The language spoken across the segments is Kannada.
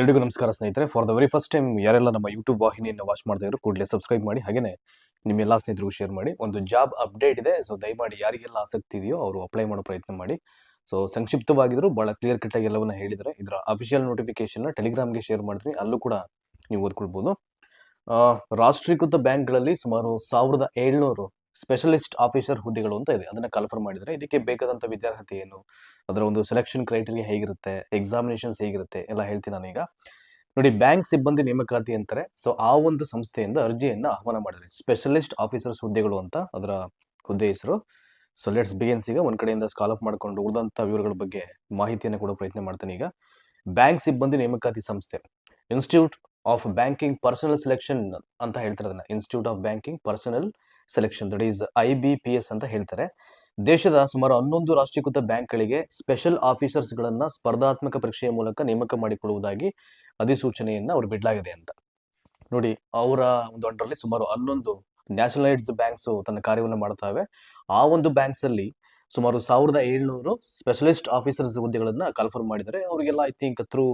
ಎಲ್ರಿಗೂ ನಮಸ್ಕಾರ ಸ್ನೇಹಿತರೆ. For the very first time ಯಾರೆಲ್ಲ ನಮ್ಮ ಯೂಟ್ಯೂಬ್ ವಾಹಿನಿಯನ್ನು ವಾಚ್ ಮಾಡ್ತಾ ಇದ್ರು, ಕೂಡಲೇ ಸಬ್ಸ್ಕ್ರೈಬ್ ಮಾಡಿ. ಹಾಗೆಯೇ ನಿಮ್ಮೆಲ್ಲ ಸ್ನೇಹಿತರಿಗೂ ಶೇರ್ ಮಾಡಿ. ಒಂದು ಜಾಬ್ ಅಪ್ಡೇಟ್ ಇದೆ. ಸೊ ದಯಮಾಡಿ ಯಾರಿಗೆಲ್ಲ ಆಸಕ್ತಿ ಇದೆಯೋ ಅವರು ಅಪ್ಲೈ ಮಾಡೋ ಪ್ರಯತ್ನ ಮಾಡಿ. ಸೊ ಸಂಕ್ಷಿಪ್ತವಾಗಿದ್ರು ಭಾಳ ಕ್ಲಿಯರ್ ಕಟ್ ಆಗಿ ಎಲ್ಲವನ್ನ ಹೇಳಿದರೆ, ಇದರ ಅಫಿಷಿಯಲ್ ನೋಟಿಫಿಕೇಶನ್ನ ಟೆಲಿಗ್ರಾಮ್ಗೆ ಶೇರ್ ಮಾಡ್ತೀನಿ. ಅಲ್ಲೂ ಕೂಡ ನೀವು ಓದ್ಕೊಳ್ಬೋದು. ರಾಷ್ಟ್ರೀಕೃತ ಬ್ಯಾಂಕ್ಗಳಲ್ಲಿ ಸುಮಾರು ಸಾವಿರದ ಏಳ್ನೂರು ಸ್ಪೆಷಲಿಸ್ಟ್ ಆಫೀಸರ್ ಹುದ್ದೆಗಳು ಅಂತ ಇದೆ. ಅದನ್ನ ಕನ್ಫರ್ಮ್ ಮಾಡಿದರೆ ಇದಕ್ಕೆ ಬೇಕಾದಂತ ವಿದ್ಯಾರ್ಹತೆ ಏನು? ಅದರ ಒಂದು ಸೆಲೆಕ್ಷನ್ ಕ್ರೈಟೀರಿಯಾ ಹೇಗಿರುತ್ತೆ? ಎಕ್ಸಾಮಿನೇಷನ್ಸ್ ಹೇಗಿರುತ್ತೆ? ಎಲ್ಲ ಹೇಳ್ತೀನಿ ನಾನೀಗ ನೋಡಿ ಬ್ಯಾಂಕ್ ಸಿಬ್ಬಂದಿ ನೇಮಕಾತಿ ಅಂತಾರೆ. ಸೊ ಆ ಒಂದು ಸಂಸ್ಥೆಯಿಂದ ಅರ್ಜಿಯನ್ನ ಆಹ್ವಾನ ಮಾಡಿದರೆ. ಸ್ಪೆಷಲಿಸ್ಟ್ ಆಫೀಸರ್ಸ್ ಹುದ್ದೆಗಳು ಅಂತ ಅದರ ಹುದ್ದೆ ಹೆಸರು. ಸೊ ಲೆಟ್ಸ್ ಬಿಗಿನ್ಸ್ ಈಗ ಒಂದ್ ಕಡೆಯಿಂದ ಸ್ಕಾಲ್ ಅಪ್ ಮಾಡ್ಕೊಂಡು ಉಳಿದಂತ ವಿವರಗಳ ಬಗ್ಗೆ ಮಾಹಿತಿಯನ್ನು ಕೂಡ ಪ್ರಯತ್ನ ಮಾಡ್ತಾನೆ ಈಗ. ಬ್ಯಾಂಕ್ ಸಿಬ್ಬಂದಿ ನೇಮಕಾತಿ ಸಂಸ್ಥೆ. Institute of banking personnel selection ಅಂತ ಹೇಳ್ತಾರೆ ಅದನ್ನ institute of banking personnel selection that is I B P S ಅಂತ ಹೇಳ್ತಾರೆ. ದೇಶದ ಸುಮಾರು ಹನ್ನೊಂದು ರಾಷ್ಟ್ರೀಕೃತ ಬ್ಯಾಂಕ್ಗಳಿಗೆ ಸ್ಪೆಷಲ್ ಆಫೀಸರ್ಸ್ಗಳನ್ನು ಸ್ಪರ್ಧಾತ್ಮಕ ಪರೀಕ್ಷೆಯ ಮೂಲಕ ನೇಮಕ ಮಾಡಿಕೊಳ್ಳುವುದಾಗಿ ಅಧಿಸೂಚನೆಯನ್ನು ಅವರು ಬಿಡಲಾಗಿದೆ ಅಂತ. ನೋಡಿ, ಅವರ ಒಂದು ಅಂಡರಲ್ಲಿ ಸುಮಾರು ಹನ್ನೊಂದು ನ್ಯಾಷನಲೈಸ್ಡ್ ಬ್ಯಾಂಕ್ಸ್ ತನ್ನ ಕಾರ್ಯವನ್ನು ಮಾಡ್ತಾವೆ. ಆ ಒಂದು ಬ್ಯಾಂಕ್ಸ್ ಅಲ್ಲಿ ಸುಮಾರು ಸಾವಿರದ ಏಳ್ನೂರು ಸ್ಪೆಷಲಿಸ್ಟ್ ಆಫೀಸರ್ಸ್ ಹುದ್ದೆಗಳನ್ನು ಕನ್ಫರ್ಮ್ ಮಾಡಿದ್ದಾರೆ. ಅವರಿಗೆಲ್ಲ I think through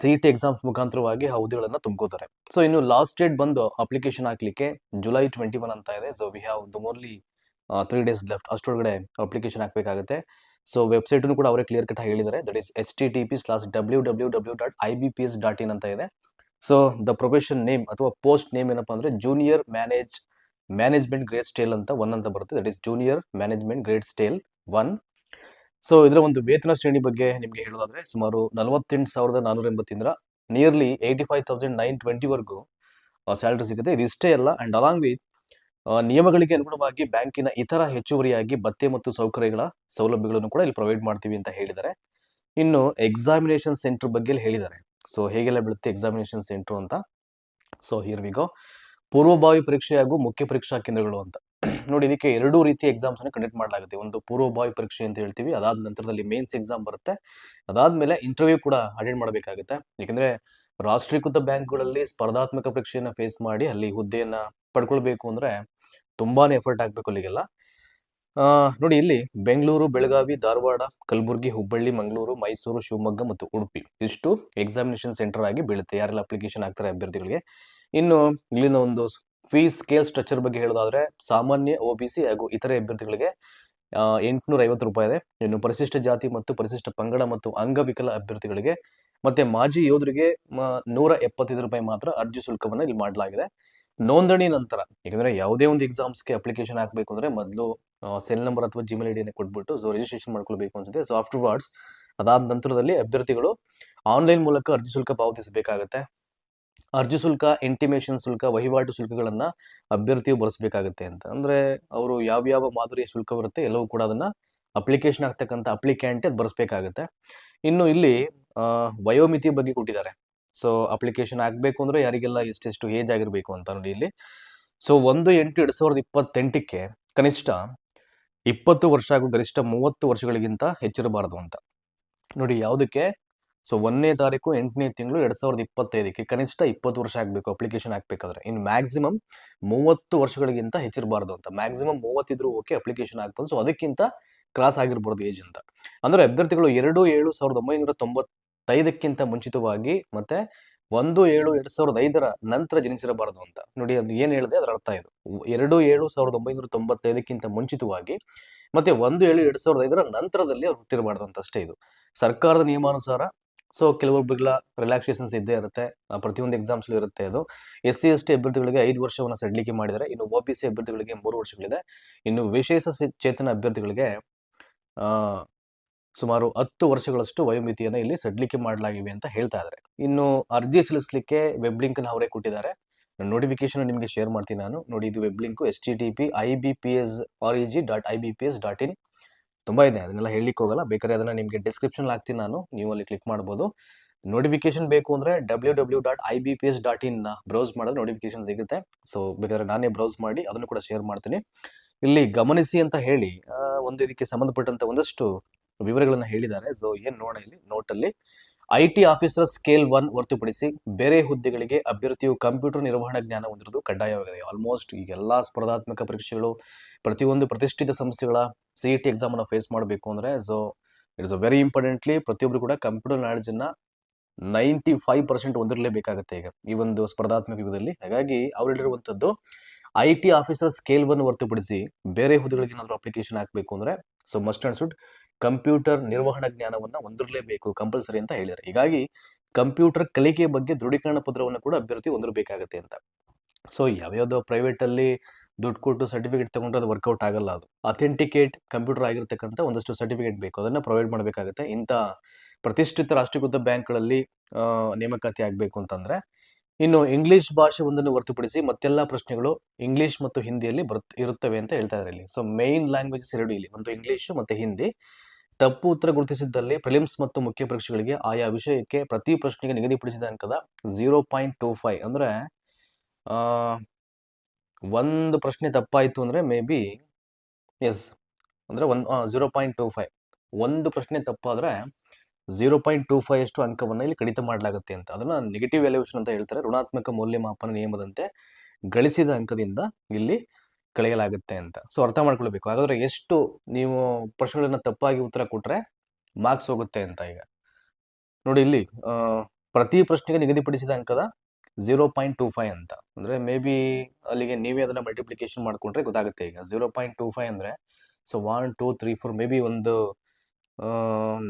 C T exams ಮುಖಾಂತರವಾಗಿ ಆ ತುಂಬ್ಕೊತಾರೆ. ಸೊ ಇನ್ನು ಲಾಸ್ಟ್ ಡೇಟ್ ಬಂದು ಅಪ್ಲಿಕೇಶನ್ ಹಾಕ್ಲಿಕ್ಕೆ ಜುಲೈ ಟ್ವೆಂಟಿ ಒನ್ ಅಂತ ಇದೆ. So we have the only three days left ಅಷ್ಟೊಳಗಡೆ application ಹಾಕಬೇಕಾಗುತ್ತೆ. ಸೊ ವೆಬ್ಸೈಟ್ ಕೂಡ ಅವರೇ ಕ್ಲಿಯರ್ ಕಟ್ ಆಗಿ ಹೇಳಿದ್ದಾರೆ. That is H T T P slash W W W dot I B P S dot in ಅಂತ ಇದೆ. ಸೊ ದ ಪ್ರೊಫೆಷನ್ ನೇಮ್ ಅಥವಾ ಪೋಸ್ಟ್ ನೇಮ್ ಏನಪ್ಪಾ ಅಂದ್ರೆ junior manage management grade scale ಅಂತ ಒನ್ ಅಂತ ಬರುತ್ತೆ. That is junior management grade scale one so ಇದರ ಒಂದು ವೇತನ ಶ್ರೇಣಿ ಬಗ್ಗೆ ನಿಮಗೆ ಹೇಳೋದಾದ್ರೆ ಸುಮಾರು ನಲವತ್ತೆಂಟು ಸಾವಿರದ ನಾನೂರ ಎಂಬತ್ತಿಂದ nearly eighty five thousand nine ಟ್ವೆಂಟಿವರೆಗೂ salary ಸಿಗುತ್ತೆ. ಇಷ್ಟೇ ಅಲ್ಲ ಅಂಡ್ ಅಲಾಂಗ್ ವಿತ್ ನಿಯಮಗಳಿಗೆ ಅನುಗುಣವಾಗಿ ಬ್ಯಾಂಕಿನ ಇತರ ಹೆಚ್ಚುವರಿಯಾಗಿ ಭತ್ತೆ ಮತ್ತು ಸೌಕರ್ಯಗಳ ಸೌಲಭ್ಯಗಳನ್ನು ಕೂಡ ಇಲ್ಲಿ ಪ್ರೊವೈಡ್ ಮಾಡ್ತೀವಿ ಅಂತ ಹೇಳಿದ್ದಾರೆ. ಇನ್ನು ಎಕ್ಸಾಮಿನೇಷನ್ ಸೆಂಟರ್ ಬಗ್ಗೆ ಹೇಳಿದ್ದಾರೆ. ಸೊ ಹೇಗೆಲ್ಲ ಬೀಳುತ್ತೆ ಎಕ್ಸಾಮಿನೇಷನ್ ಸೆಂಟರ್ ಅಂತ? ಸೊ ಹಿಯರ್ ವಿಗೋ ಪೂರ್ವಭಾವಿ ಪರೀಕ್ಷೆ ಹಾಗೂ ಮುಖ್ಯ ಪರೀಕ್ಷಾ ಕೇಂದ್ರಗಳು ಅಂತ. ನೋಡಿ, ಇದಕ್ಕೆ ಎರಡು ರೀತಿಯ ಎಕ್ಸಾಮ್ಸ್ ಅನ್ನು ಕಂಡಕ್ಟ್ ಮಾಡಲಾಗುತ್ತೆ. ಒಂದು ಪೂರ್ವಭಾವಿ ಪರೀಕ್ಷೆ ಅಂತ ಹೇಳ್ತೀವಿ. ಅದಾದ ನಂತರದಲ್ಲಿ ಮೇನ್ಸ್ ಎಕ್ಸಾಮ್ ಬರುತ್ತೆ. ಅದಾದ್ಮೇಲೆ ಇಂಟರ್ವ್ಯೂ ಕೂಡ ಅಟೆಂಡ್ ಮಾಡಬೇಕಾಗುತ್ತೆ. ಯಾಕಂದ್ರೆ ರಾಷ್ಟ್ರೀಕೃತ ಬ್ಯಾಂಕ್ಗಳಲ್ಲಿ ಸ್ಪರ್ಧಾತ್ಮಕ ಪರೀಕ್ಷೆಯನ್ನು ಫೇಸ್ ಮಾಡಿ ಅಲ್ಲಿ ಹುದ್ದೆಯನ್ನ ಪಡ್ಕೊಳ್ಬೇಕು ಅಂದ್ರೆ ತುಂಬಾನೇ ಎಫರ್ಟ್ ಆಗ್ಬೇಕು ಅಲ್ಲಿಗೆಲ್ಲ. ನೋಡಿ, ಇಲ್ಲಿ ಬೆಂಗಳೂರು, ಬೆಳಗಾವಿ, ಧಾರವಾಡ, ಕಲಬುರಗಿ, ಹುಬ್ಬಳ್ಳಿ, ಮಂಗಳೂರು, ಮೈಸೂರು, ಶಿವಮೊಗ್ಗ ಮತ್ತು ಉಡುಪಿ ಇಷ್ಟು ಎಕ್ಸಾಮಿನೇಷನ್ ಸೆಂಟರ್ ಆಗಿ ಬೀಳುತ್ತೆ. ಯಾರೆಲ್ಲ ಅಪ್ಲಿಕೇಶನ್ ಹಾಕ್ತಾರೆ ಅಭ್ಯರ್ಥಿಗಳಿಗೆ. ಇನ್ನು ಇಲ್ಲಿನ ಒಂದು ಫೀಸ್ ಸ್ಕೇಲ್ ಸ್ಟ್ರಕ್ಚರ್ ಬಗ್ಗೆ ಹೇಳೋದಾದ್ರೆ ಸಾಮಾನ್ಯ ಒ ಬಿ ಸಿ ಹಾಗೂ ಇತರೆ ಅಭ್ಯರ್ಥಿಗಳಿಗೆ ಎಂಟುನೂರ ಐವತ್ತು ರೂಪಾಯಿ ಇದೆ. ಇನ್ನು ಪರಿಶಿಷ್ಟ ಜಾತಿ ಮತ್ತು ಪರಿಶಿಷ್ಟ ಪಂಗಡ ಮತ್ತು ಅಂಗವಿಕಲ ಅಭ್ಯರ್ಥಿಗಳಿಗೆ ಮತ್ತೆ ಮಾಜಿ ಯೋಧರಿಗೆ ನೂರ ಎಪ್ಪತ್ತೈದು ರೂಪಾಯಿ ಮಾತ್ರ ಅರ್ಜಿ ಶುಲ್ಕವನ್ನ ಇಲ್ಲಿ ಮಾಡಲಾಗಿದೆ. ನೋಂದಣಿ ನಂತರ, ಯಾಕಂದ್ರೆ ಯಾವುದೇ ಒಂದು ಎಕ್ಸಾಮ್ಸ್ಗೆ ಅಪ್ಲಿಕೇಶನ್ ಹಾಕಬೇಕು ಅಂದ್ರೆ ಮೊದಲು ಸೆಲ್ ನಂಬರ್ ಅಥವಾ ಜಿಮೇಲ್ ಐಡಿಯನ್ನು ಕೊಟ್ಬಿಟ್ಟು ಸೊ ರಿಜಿಸ್ಟ್ರೇಷನ್ ಮಾಡ್ಕೊಳ್ಬೇಕು ಅನ್ಸುತ್ತೆ. ಸೊ ಆಫ್ಟರ್ ವಾರ್ಡ್ಸ್ ಅದಾದ ನಂತರದಲ್ಲಿ ಅಭ್ಯರ್ಥಿಗಳು ಆನ್ಲೈನ್ ಮೂಲಕ ಅರ್ಜಿ ಶುಲ್ಕ ಪಾವತಿಸಬೇಕಾಗತ್ತೆ. ಅರ್ಜಿ ಶುಲ್ಕ ಇಂಟಿಮೇಷನ್ ಶುಲ್ಕ, ವಹಿವಾಟು ಶುಲ್ಕಗಳನ್ನ ಅಭ್ಯರ್ಥಿಯು ಬರೆಸಬೇಕಾಗುತ್ತೆ ಅಂತ. ಅಂದ್ರೆ ಅವರು ಯಾವ್ಯಾವ ಮಾದರಿಯ ಶುಲ್ಕ ಬರುತ್ತೆ ಎಲ್ಲವೂ ಕೂಡ ಅದನ್ನ ಅಪ್ಲಿಕೇಶನ್ ಆಗ್ತಕ್ಕಂಥ ಅಪ್ಲಿಕ್ಯಾಂಟೇ ಅದು ಬರೆಸಬೇಕಾಗುತ್ತೆ ಇನ್ನು ಇಲ್ಲಿ ವಯೋಮಿತಿ ಬಗ್ಗೆ ಕೊಟ್ಟಿದ್ದಾರೆ. ಸೊ ಅಪ್ಲಿಕೇಶನ್ ಆಗಬೇಕು ಅಂದ್ರೆ ಯಾರಿಗೆಲ್ಲ ಎಷ್ಟೆಷ್ಟು ಏಜ್ ಆಗಿರಬೇಕು ಅಂತ ನೋಡಿ ಇಲ್ಲಿ. ಸೊ ಒಂದು ಎಂಟು ಎರಡು ಸಾವಿರದ ಇಪ್ಪತ್ತೆಂಟಕ್ಕೆ ಕನಿಷ್ಠ ಇಪ್ಪತ್ತು ವರ್ಷ ಹಾಗೂ ಗರಿಷ್ಠ ಮೂವತ್ತು ವರ್ಷಗಳಿಗಿಂತ ಹೆಚ್ಚಿರಬಾರದು ಅಂತ. ನೋಡಿ, ಯಾವುದಕ್ಕೆ? ಸೊ ಒಂದನೇ ತಾರೀಕು ಎಂಟನೇ ತಿಂಗಳು ಎರಡ್ ಸಾವಿರದ ಇಪ್ಪತ್ತೈದಕ್ಕೆ ಕನಿಷ್ಠ ಇಪ್ಪತ್ತು ವರ್ಷ ಆಗಬೇಕು ಅಪ್ಲಿಕೇಶನ್ ಹಾಕ್ಬೇಕಾದ್ರೆ ಇನ್ನು ಮ್ಯಾಕ್ಸಿಮಮ್ ಮೂವತ್ತು ವರ್ಷಗಳಿಗಿಂತ ಹೆಚ್ಚಿರಬಾರ್ದು ಅಂತ. ಮ್ಯಾಕ್ಸಿಮಮ್ ಮೂವತ್ತಿದ್ರು ಓಕೆ ಅಪ್ಲಿಕೇಶನ್ ಹಾಕ್ಬೋದು ಸೊ ಅದಕ್ಕಿಂತ ಕ್ರಾಸ್ ಆಗಿರ್ಬೋದು ಏಜ್ ಅಂತ. ಅಂದ್ರೆ ಅಭ್ಯರ್ಥಿಗಳು ಎರಡು ಏಳು ಸಾವಿರದ ಒಂಬೈನೂರ ತೊಂಬತ್ತೈದಕ್ಕಿಂತ ಮುಂಚಿತವಾಗಿ ಮತ್ತೆ ಒಂದು ಏಳು ಎರಡ್ ಸಾವಿರದ ಐದರ ನಂತರ ಜನಿಸಿರಬಾರದು ಅಂತ. ನೋಡಿ, ಅದು ಏನ್ ಹೇಳಿದೆ? ಅದರ ಅರ್ಥ ಇದು. ಎರಡು ಏಳು ಸಾವಿರದ ಒಂಬೈನೂರ ತೊಂಬತ್ತೈದಕ್ಕಿಂತ ಮುಂಚಿತವಾಗಿ ಮತ್ತೆ ಒಂದು ಏಳು ಎರಡ್ ಸಾವಿರದ ಐದರ ನಂತರದಲ್ಲಿ ಅವ್ರು ಹುಟ್ಟಿರಬಾರ್ದು ಅಂತ ಅಷ್ಟೇ ಇದು. ಸರ್ಕಾರದ ನಿಯಮಾನುಸಾರ ಸೊ ಕೆಲವೊಬ್ಬರಿಗೆಲ್ಲ ರಿಲ್ಯಾಕ್ಸೇಷನ್ಸ್ ಇದ್ದೇ ಇರುತ್ತೆ. ಪ್ರತಿಯೊಂದು ಎಕ್ಸಾಮ್ಸ್ ಇರುತ್ತೆ ಅದು. ಎಸ್ ಸಿ ಎಸ್ ಟಿ ಅಭ್ಯರ್ಥಿಗಳಿಗೆ ಐದು ವರ್ಷವನ್ನು ಸಡಿಲಿಕೆ ಮಾಡಿದರೆ ಇನ್ನು ಒ ಬಿ ಸಿ ಅಭ್ಯರ್ಥಿಗಳಿಗೆ ಮೂರು ವರ್ಷಗಳಿದೆ. ಇನ್ನು ವಿಶೇಷ ಚೇತನ ಅಭ್ಯರ್ಥಿಗಳಿಗೆ ಸುಮಾರು ಹತ್ತು ವರ್ಷಗಳಷ್ಟು ವಯೋಮಿತಿಯನ್ನು ಇಲ್ಲಿ ಸಡಿಲಿಕೆ ಮಾಡಲಾಗಿವೆ ಅಂತ ಹೇಳ್ತಾ ಇದ್ದಾರೆ ಇನ್ನು ಅರ್ಜಿ ಸಲ್ಲಿಸಲಿಕ್ಕೆ ವೆಬ್ ಲಿಂಕ್ ಅವರೇ ಕೊಟ್ಟಿದ್ದಾರೆ. ನೋಟಿಫಿಕೇಶನ್ ನಿಮಗೆ ಶೇರ್ ಮಾಡ್ತೀನಿ ನಾನು. ನೋಡಿ, ಇದು web link S T T P I B P S R E G dot I B P S dot in ತುಂಬಾ ಇದೆ. ಅದನ್ನೆಲ್ಲ ಹೇಳಲಿಕ್ಕೆ ಹೋಗಲ್ಲ. ಬೇಕಾದ್ರೆ ಅದನ್ನ ನಿಮಗೆ ಡಿಸ್ಕ್ರಿಪ್ಷನ್ ಹಾಕ್ತೀನಿ ನಾನು. ನೀವು ಅಲ್ಲಿ ಕ್ಲಿಕ್ ಮಾಡ್ಬೋದು. ನೋಟಿಫಿಕೇಶನ್ ಬೇಕು ಅಂದ್ರೆ W W dot I B P S dot in browse ಮಾಡಿದ್ರೆ ನೋಟಿಫಿಕೇಶನ್ ಸಿಗುತ್ತೆ. ಸೊ ಬೇಕಾದ್ರೆ ನಾನೇ ಬ್ರೌಸ್ ಮಾಡಿ, ಅದನ್ನು ಕೂಡ ಶೇರ್ ಮಾಡ್ತೀನಿ. ಇಲ್ಲಿ ಗಮನಿಸಿ ಅಂತ ಹೇಳಿ ಒಂದು ಇದಕ್ಕೆ ಸಂಬಂಧಪಟ್ಟಂತ ಒಂದಷ್ಟು ವಿವರಗಳನ್ನ ಹೇಳಿದ್ದಾರೆ. ಸೊ ಏನ್ ನೋಡ ಇಲ್ಲಿ? ನೋಟ್ ಅಲ್ಲಿ I T officer scale one ಹೊರತುಪಡಿಸಿ ಬೇರೆ ಹುದ್ದೆಗಳಿಗೆ ಅಭ್ಯರ್ಥಿಯು ಕಂಪ್ಯೂಟರ್ ನಿರ್ವಹಣಾ ಜ್ಞಾನ ಹೊಂದಿರುವುದು ಕಡ್ಡಾಯವಾಗಿದೆ. ಆಲ್ಮೋಸ್ಟ್ ಈಗ ಎಲ್ಲಾ ಸ್ಪರ್ಧಾತ್ಮಕ ಪರೀಕ್ಷೆಗಳು ಪ್ರತಿಯೊಂದು ಪ್ರತಿಷ್ಠಿತ ಸಂಸ್ಥೆಗಳ ಸಿ ಇ ಟಿ ಎಕ್ಸಾಮ್ ಅನ್ನು ಫೇಸ್ ಮಾಡಬೇಕು ಅಂದ್ರೆ so it's a very importantly ಪ್ರತಿಯೊಬ್ಬರು ಕೂಡ ಕಂಪ್ಯೂಟರ್ ನಾಲೆಜ್ ಅನ್ನ ನೈಂಟಿ ಫೈವ್ ಪರ್ಸೆಂಟ್ ಹೊಂದಿರಲೇಬೇಕಾಗುತ್ತೆ ಈಗ ಈ ಒಂದು ಸ್ಪರ್ಧಾತ್ಮಕ ಯುಗದಲ್ಲಿ. ಹಾಗಾಗಿ ಅವ್ರು ಹೇಳಿರುವಂಥದ್ದು I T officer scale one ಹೊರತುಪಡಿಸಿ ಬೇರೆ ಹುದ್ದೆಗಳಿಗೆ ಏನಾದರೂ ಅಪ್ಲಿಕೇಶನ್ ಹಾಕಬೇಕು ಅಂದ್ರೆ so must and should computer ನಿರ್ವಹಣಾ ಜ್ಞಾನವನ್ನ ಹೊಂದಿರಲೇಬೇಕು ಕಂಪಲ್ಸರಿ ಅಂತ ಹೇಳಿದ್ದಾರೆ. ಹೀಗಾಗಿ ಕಂಪ್ಯೂಟರ್ ಕಲಿಕೆ ಬಗ್ಗೆ ದೃಢೀಕರಣ ಪತ್ರವನ್ನು ಕೂಡ ಅಭ್ಯರ್ಥಿ ಹೊಂದಿರಬೇಕಾಗತ್ತೆ ಅಂತ. ಸೊ ಯಾವ್ಯಾವುದೋ ಪ್ರೈವೇಟ್ ಅಲ್ಲಿ ದುಡ್ಡು ಕೊಟ್ಟು ಸರ್ಟಿಫಿಕೇಟ್ ತಗೊಂಡ್ರೆ ಅದು ವರ್ಕೌಟ್ ಆಗಲ್ಲ ಅದು. ಅಥೆಂಟಿಕೇಟ್ ಕಂಪ್ಯೂಟರ್ ಆಗಿರ್ತಕ್ಕಂಥ ಒಂದಷ್ಟು ಸರ್ಟಿಫಿಕೇಟ್ ಬೇಕು. ಅದನ್ನ ಪ್ರೊವೈಡ್ ಮಾಡಬೇಕಾಗುತ್ತೆ. ಇಂಥ ಪ್ರತಿಷ್ಠಿತ ರಾಷ್ಟ್ರೀಕೃತ ಬ್ಯಾಂಕ್ಗಳಲ್ಲಿ ನೇಮಕಾತಿ ಆಗಬೇಕು ಅಂತಂದ್ರೆ ಇನ್ನು ಇಂಗ್ಲಿಷ್ ಭಾಷೆ ಒಂದನ್ನು ಹೊರತುಪಡಿಸಿ ಮತ್ತೆಲ್ಲ ಪ್ರಶ್ನೆಗಳು ಇಂಗ್ಲಿಷ್ ಮತ್ತು ಹಿಂದಿಯಲ್ಲಿ ಬರುತ್, ಇರುತ್ತವೆ ಅಂತ ಹೇಳ್ತಾ ಇದ್ದಾರೆ ಇಲ್ಲಿ. ಸೊ ಮೇನ್ ಲ್ಯಾಂಗ್ವೇಜಸ್ ಎರಡು ಇಲ್ಲಿ. ಒಂದು ಇಂಗ್ಲಿಷ್ ಮತ್ತೆ ಹಿಂದಿ. ತಪ್ಪು ಉತ್ತರ ಗುರುತಿಸಿದ್ದಲ್ಲಿ ಪ್ರಿಲಿಮ್ಸ್ ಮತ್ತು ಮುಖ್ಯ ಪರೀಕ್ಷೆಗಳಿಗೆ ಆಯಾ ವಿಷಯಕ್ಕೆ ಪ್ರತಿ ಪ್ರಶ್ನೆಗೆ ನಿಗದಿಪಡಿಸಿದ ಅಂಕದ ಝೀರೋ ಪಾಯಿಂಟ್ ಟೂ ಫೈವ್ ಅಂದ್ರೆ ಒಂದು ಪ್ರಶ್ನೆ ತಪ್ಪಾಯಿತು ಅಂದ್ರೆ ಮೇ ಬಿ ಎಸ್ ಅಂದ್ರೆ one zero point two five ಒಂದು ಪ್ರಶ್ನೆ ತಪ್ಪಾದ್ರೆ ಝೀರೋ ಪಾಯಿಂಟ್ ಟೂ ಫೈವ್ ಅಷ್ಟು ಅಂಕವನ್ನು ಇಲ್ಲಿ ಕಡಿತ ಮಾಡಲಾಗುತ್ತೆ ಅಂತ. ಅದನ್ನ ನೆಗೆಟಿವ್ ವ್ಯಾಲ್ಯೂಷನ್ ಅಂತ ಹೇಳ್ತಾರೆ. ಋಣಾತ್ಮಕ ಮೌಲ್ಯಮಾಪನ ನಿಯಮದಂತೆ ಗಳಿಸಿದ ಅಂಕದಿಂದ ಇಲ್ಲಿ ಕಳೆಯಲಾಗುತ್ತೆ ಅಂತ. ಸೊ ಅರ್ಥ ಮಾಡ್ಕೊಳ್ಬೇಕು. ಹಾಗಾದ್ರೆ ಎಷ್ಟು ನೀವು ಪ್ರಶ್ನೆಗಳನ್ನು ತಪ್ಪಾಗಿ ಉತ್ತರ ಕೊಟ್ಟರೆ ಮಾರ್ಕ್ಸ್ ಹೋಗುತ್ತೆ ಅಂತ ಈಗ. ನೋಡಿ ಇಲ್ಲಿ ಪ್ರತಿ ಪ್ರಶ್ನೆಗೆ ನಿಗದಿಪಡಿಸಿದ ಅಂಕದ ಝೀರೋ ಪಾಯಿಂಟ್ ಟೂ ಫೈವ್ ಅಂತ. ಅಂದ್ರೆ ಮೇ ಬಿ ಅಲ್ಲಿಗೆ ನೀವೇ ಅದನ್ನ ಮಲ್ಟಿಪ್ಲಿಕೇಶನ್ ಮಾಡ್ಕೊಂಡ್ರೆ ಗೊತ್ತಾಗುತ್ತೆ ಈಗ. ಝೀರೋ ಪಾಯಿಂಟ್ ಟೂ ಫೈವ್ ಅಂದ್ರೆ so one two three four maybe ಒಂದು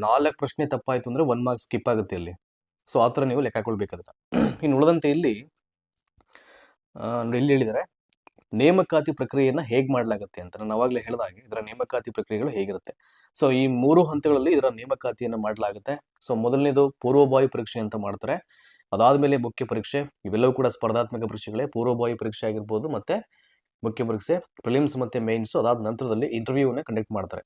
ನಾಲ್ಕು ಪ್ರಶ್ನೆ ತಪ್ಪಾಯ್ತು ಅಂದ್ರೆ ಒನ್ ಮಾರ್ಕ್ಸ್ ಸ್ಕಿಪ್ ಆಗುತ್ತೆ ಇಲ್ಲಿ. ಸೊ ಆ ಥರ ನೀವು ಲೆಕ್ಕ ಹಾಕೊಳ್ಬೇಕು ಇನ್ನು ಉಳಿದಂತೆ ಇಲ್ಲಿ ಇಲ್ಲಿ ಹೇಳಿದರೆ ನೇಮಕಾತಿ ಪ್ರಕ್ರಿಯೆಯನ್ನು ಹೇಗೆ ಮಾಡಲಾಗುತ್ತೆ ಅಂತ. ನಾನು ಅವಾಗಲೇ ಹೇಳಿದಾಗೆ ಇದರ ನೇಮಕಾತಿ ಪ್ರಕ್ರಿಯೆಗಳು ಹೇಗಿರುತ್ತೆ. ಸೊ ಈ ಮೂರು ಹಂತಗಳಲ್ಲಿ ಇದರ ನೇಮಕಾತಿಯನ್ನು ಮಾಡಲಾಗುತ್ತೆ. ಸೊ ಮೊದಲನೇದು ಪೂರ್ವಭಾವಿ ಪರೀಕ್ಷೆ ಅಂತ ಮಾಡ್ತಾರೆ. ಅದಾದಮೇಲೆ ಮುಖ್ಯ ಪರೀಕ್ಷೆ, ಇವೆಲ್ಲವೂ ಕೂಡ ಸ್ಪರ್ಧಾತ್ಮಕ ಪರೀಕ್ಷೆಗಳೇ. ಪೂರ್ವಭಾವಿ ಪರೀಕ್ಷೆ ಆಗಿರ್ಬೋದು ಮತ್ತೆ ಮುಖ್ಯ ಪರೀಕ್ಷೆ ಪ್ರಿಲಿಮ್ಸ್ ಮತ್ತೆ ಮೇನ್ಸ್ ಅದಾದ ನಂತರದಲ್ಲಿ ಇಂಟರ್ವ್ಯೂವನ್ನು ಕಂಡಕ್ಟ್ ಮಾಡ್ತಾರೆ.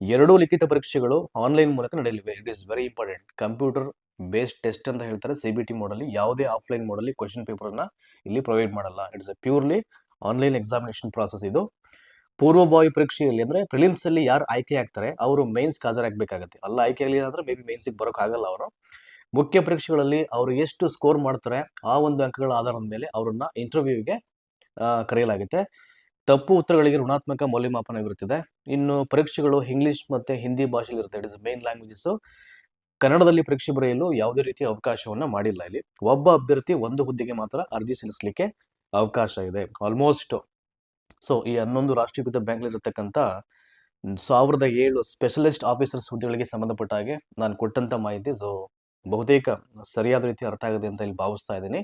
ಎರಡೂ ಲಿಖಿತ ಪರೀಕ್ಷೆಗಳು ಆನ್ಲೈನ್ ಮೂಲಕ ನಡೆಯಲಿವೆ. It is very important computer based test ಅಂತ ಹೇಳ್ತಾರೆ. ಸಿ ಬಿ ಟಿ ಮೋಡಲ್ಲಿ ಯಾವುದೇ ಆಫ್ಲೈನ್ ಮೋಡಲ್ಲಿ ಕ್ವಶನ್ ಪೇಪರ್ನ ಇಲ್ಲಿ ಪ್ರೊವೈಡ್ ಮಾಡಲ್ಲ. It's a purely online examination process ಇದು. ಪೂರ್ವಭಾವಿ ಪರೀಕ್ಷೆಯಲ್ಲಿ ಅಂದ್ರೆ ಪ್ರಿಲಿಮ್ಸ್ ಅಲ್ಲಿ ಯಾರು ಆಯ್ಕೆ ಆಗ್ತಾರೆ, ಅವರು ಮೇನ್ಸ್ ಹಾಜರಾಗಬೇಕಾಗುತ್ತೆ. ಅಲ್ಲ ಆಯ್ಕೆ ಆಗಲಿಲ್ಲ ಅಂದ್ರೆ ಮೇ ಬಿ ಮೇನ್ಸಿಗೆ ಬರೋಕ್ಕಾಗಲ್ಲ ಅವರು. ಮುಖ್ಯ ಪರೀಕ್ಷೆಗಳಲ್ಲಿ ಅವರು ಎಷ್ಟು ಸ್ಕೋರ್ ಮಾಡ್ತಾರೆ, ಆ ಒಂದು ಅಂಕಗಳ ಆಧಾರದ ಮೇಲೆ ಅವರನ್ನ ಇಂಟರ್ವ್ಯೂಗೆ ಕರೆಯಲಾಗುತ್ತೆ. ತಪ್ಪು ಉತ್ತರಗಳಿಗೆ ಋಣಾತ್ಮಕ ಮೌಲ್ಯಮಾಪನವಿರುತ್ತದೆ ಇನ್ನು ಪರೀಕ್ಷೆಗಳು ಇಂಗ್ಲಿಷ್ ಮತ್ತೆ ಹಿಂದಿ ಭಾಷೆಯಲ್ಲಿ ಇರುತ್ತೆ ಇಟ್ ಇಸ್ ಮೇನ್ ಲ್ಯಾಂಗ್ವೇಜಸ್ ಕನ್ನಡದಲ್ಲಿ ಪರೀಕ್ಷೆ ಬರೆಯಲು ಯಾವುದೇ ರೀತಿಯ ಅವಕಾಶವನ್ನ ಮಾಡಿಲ್ಲ ಇಲ್ಲಿ. ಒಬ್ಬ ಅಭ್ಯರ್ಥಿ ಒಂದು ಹುದ್ದೆಗೆ ಮಾತ್ರ ಅರ್ಜಿ ಸಲ್ಲಿಸಲಿಕ್ಕೆ ಅವಕಾಶ ಇದೆ. ಆಲ್ಮೋಸ್ಟ್ ಸೊ ಈ ಹನ್ನೊಂದು ರಾಷ್ಟ್ರೀಕೃತ ಬ್ಯಾಂಕ್ಲಿರತಕ್ಕಂಥ ಸಾವಿರದ ಏಳು ಸ್ಪೆಷಲಿಸ್ಟ್ ಆಫೀಸರ್ಸ್ ಹುದ್ದೆಗಳಿಗೆ ಸಂಬಂಧಪಟ್ಟ ಹಾಗೆ ನಾನು ಕೊಟ್ಟಂತ ಮಾಹಿತಿ ಸೊ ಬಹುತೇಕ ಸರಿಯಾದ ರೀತಿ ಅರ್ಥ ಆಗಿದೆ ಅಂತ ಇಲ್ಲಿ ಭಾವಿಸ್ತಾ ಇದ್ದೀನಿ.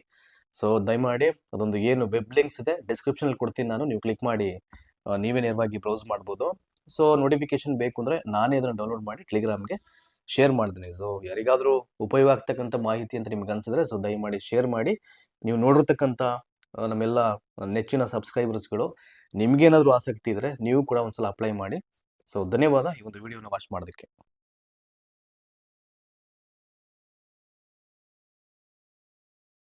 ಸೊ ದಯಮಾಡಿ ಅದೊಂದು ಏನು ವೆಬ್ ಲಿಂಕ್ಸ್ ಇದೆ ಡಿಸ್ಕ್ರಿಪ್ಷನ್ ಅಲ್ಲಿ ಕೊಡ್ತೀನಿ ನಾನು. ನೀವು ಕ್ಲಿಕ್ ಮಾಡಿ ನೀವೇ ನೇರವಾಗಿ ಬ್ರೌಸ್ ಮಾಡ್ಬೋದು. ಸೊ ನೋಟಿಫಿಕೇಶನ್ ಬೇಕು ಅಂದ್ರೆ ನಾನೇ ಅದನ್ನು ಡೌನ್ಲೋಡ್ ಮಾಡಿ ಟೆಲಿಗ್ರಾಮ್ಗೆ ಶೇರ್ ಮಾಡ್ತೀನಿ. ಸೊ ಯಾರಿಗಾದರೂ ಉಪಯೋಗ ಆಗ್ತಕ್ಕಂಥ ಮಾಹಿತಿ ಅಂತ ನಿಮ್ಗೆ ಅನ್ಸಿದ್ರೆ ಸೊ ದಯಮಾಡಿ ಶೇರ್ ಮಾಡಿ. ನೀವು ನೋಡಿರ್ತಕ್ಕಂಥ ನಮ್ಮೆಲ್ಲ ನೆಚ್ಚಿನ ಸಬ್ಸ್ಕ್ರೈಬರ್ಸ್ಗಳು ನಿಮ್ಗೇನಾದರೂ ಆಸಕ್ತಿ ಇದ್ರೆ ನೀವು ಕೂಡ ಒಂದ್ಸಲ ಅಪ್ಲೈ ಮಾಡಿ. ಸೊ ಧನ್ಯವಾದ ಈ ಒಂದು ವಿಡಿಯೋನ ವಾಚ್ ಮಾಡೋದಕ್ಕೆ